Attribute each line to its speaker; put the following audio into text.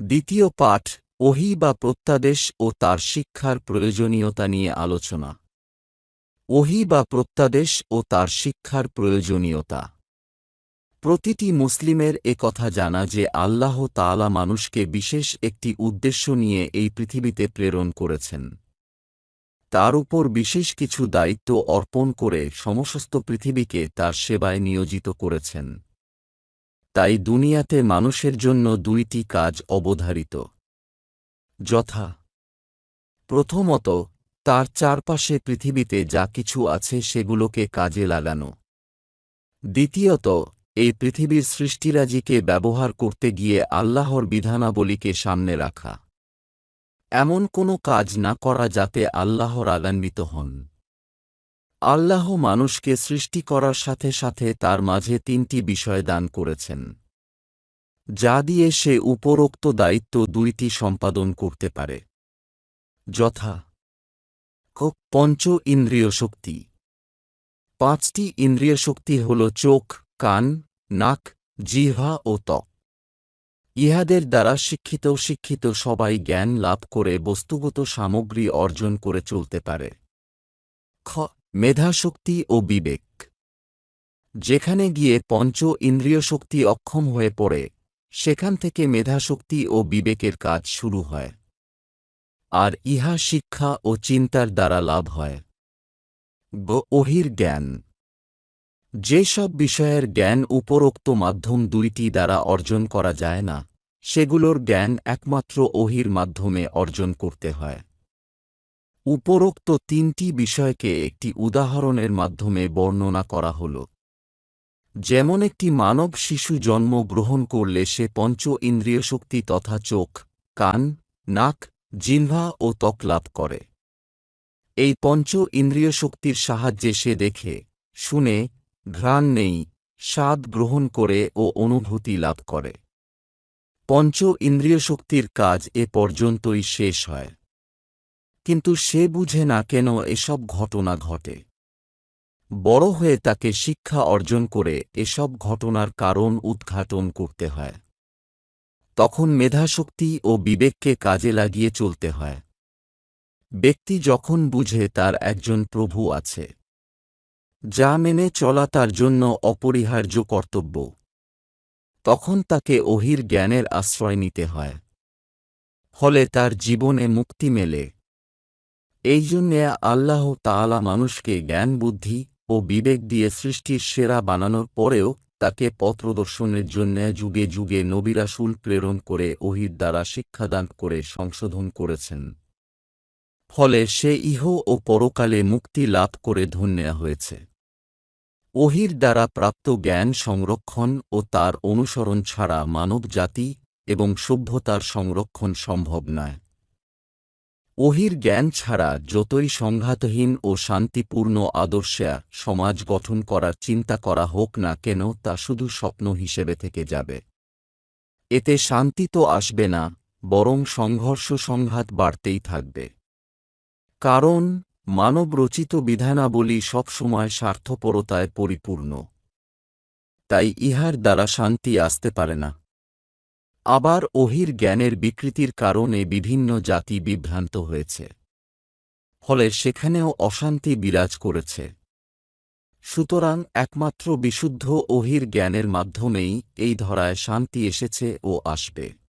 Speaker 1: দ্বিতীয় পাঠ, ওহি বা প্রত্যাদেশ ও তার শিক্ষার প্রয়োজনীয়তা নিয়ে আলোচনা। ওহি বা প্রত্যাদেশ ও তার শিক্ষার প্রয়োজনীয়তা। প্রতিটি মুসলিমের এ কথা জানা যে আল্লাহ তাআলা মানুষকে বিশেষ একটি উদ্দেশ্য নিয়ে এই পৃথিবীতে প্রেরণ করেছেন। তার উপর বিশেষ কিছু দায়িত্ব অর্পণ করে সমস্ত পৃথিবীকে তার সেবায় নিয়োজিত করেছেন। তাই দুনিয়াতে মানুষের জন্য দুইটি কাজ অবধারিত। যথা। প্রথমত, তার চারপাশে পৃথিবীতে যা কিছু আছে সেগুলোকে কাজে লাগানো। দ্বিতীয়ত, এই পৃথিবীর সৃষ্টিরাজিকে ব্যবহার করতে গিয়ে আল্লাহর বিধানাবলীকে সামনে রাখা। এমন কোনো কাজ না করা যাতে আল্লাহ রাগান্বিত হন। আল্লাহ মানুষকে সৃষ্টি করার সাথে সাথে তার মাঝে তিনটি বিষয় দান করেছেন। যা দিয়ে সে উপরোক্ত দায়িত্ব দুইটি সম্পাদন করতে পারে। যথা। পঞ্চ ইন্দ্রিয় শক্তি। পাঁচটি ইন্দ্রিয় শক্তি হল চোখ, কান, নাক, জিহ্বা ও ত্বক। ইহাদের দ্বারা শিক্ষিত শিক্ষিত সবাই জ্ঞান লাভ করে বস্তুগত সামগ্রী অর্জন করে চলতে পারে। খ। মেধাশক্তি ও বিবেক। যেখানে গিয়ে পঞ্চ ইন্দ্রিয় শক্তি অক্ষম হয়ে পড়ে, সেখান থেকে মেধাশক্তি ও বিবেকের কাজ শুরু হয়। আর ইহা শিক্ষা ও চিন্তার দ্বারা লাভ হয়। ওহির জ্ঞান। যেসব বিষয়ের জ্ঞান উপরোক্ত মাধ্যম দুইটি দ্বারা অর্জন করা যায় না, সেগুলোর জ্ঞান একমাত্র ওহির মাধ্যমে অর্জন করতে হয়। উপরোক্ত তিনটি বিষয়কে একটি উদাহরণের মাধ্যমে বর্ণনা করা হল। যেমন একটি মানব শিশু জন্ম গ্রহণ করলে সে পঞ্চ ইন্দ্রিয় শক্তি তথা চোখ, কান, নাক, জিহ্বা ও ত্বক লাভ করে। এই পঞ্চ ইন্দ্রিয় শক্তির সাহায্যে সে দেখে, শুনে, ঘ্রাণ নেই, স্বাদ গ্রহণ করে ও অনুভূতি লাভ করে। পঞ্চ ইন্দ্রিয় শক্তির কাজ এ পর্যন্তই শেষ হয়। কিন্তু সে বুঝে না কেন এসব ঘটনা ঘটে। বড় হয়ে তাকে শিক্ষা অর্জন করে এসব ঘটনার কারণ উদ্ঘাটন করতে হয়। তখন মেধাশক্তি ও বিবেককে কাজে লাগিয়ে চলতে হয়। ব্যক্তি যখন বুঝে তার একজন প্রভু আছে, যা মেনে চলা তার জন্য অপরিহার্য কর্তব্য, তখন তাকে অহির জ্ঞানের আশ্রয় নিতে হয়। ফলে তার জীবনে মুক্তি মেলে। এই জন্যে আল্লাহ তাআলা মানুষকে জ্ঞান, বুদ্ধি ও বিবেক দিয়ে সৃষ্টির সেরা বানানোর পরেও তাকে পথপ্রদর্শনের জন্য যুগে যুগে নবিরাসুল প্রেরণ করে ওহির দ্বারা শিক্ষাদান করে সংশোধন করেছেন। ফলে সে ইহ ও পরকালে মুক্তি লাভ করে ধন্য হয়েছে। ওহির দ্বারা প্রাপ্ত জ্ঞান সংরক্ষণ ও তার অনুসরণ ছাড়া মানব জাতি এবং সভ্যতার সংরক্ষণ সম্ভব নয়। ওহির জ্ঞান ছাড়া যতই সংঘাতহীন ও শান্তিপূর্ণ আদর্শে সমাজ গঠন করার চিন্তা করা হোক না কেন, তা শুধু স্বপ্ন হিসেবে থেকে যাবে। এতে শান্তি তো আসবে না, বরং সংঘর্ষ সংঘাত বাড়তেই থাকবে। কারণ, মানবরচিত বিধানাবলী সবসময় স্বার্থপরতায় পরিপূর্ণ। তাই ইহার দ্বারা শান্তি আসতে পারে না। আবার ওহির জ্ঞানের বিকৃতির কারণে বিভিন্ন জাতি বিভ্রান্ত হয়েছে। ফলে সেখানেও অশান্তি বিরাজ করেছে। সুতরাং একমাত্র বিশুদ্ধ ওহির জ্ঞানের মাধ্যমেই এই ধরায় শান্তি এসেছে ও আসবে।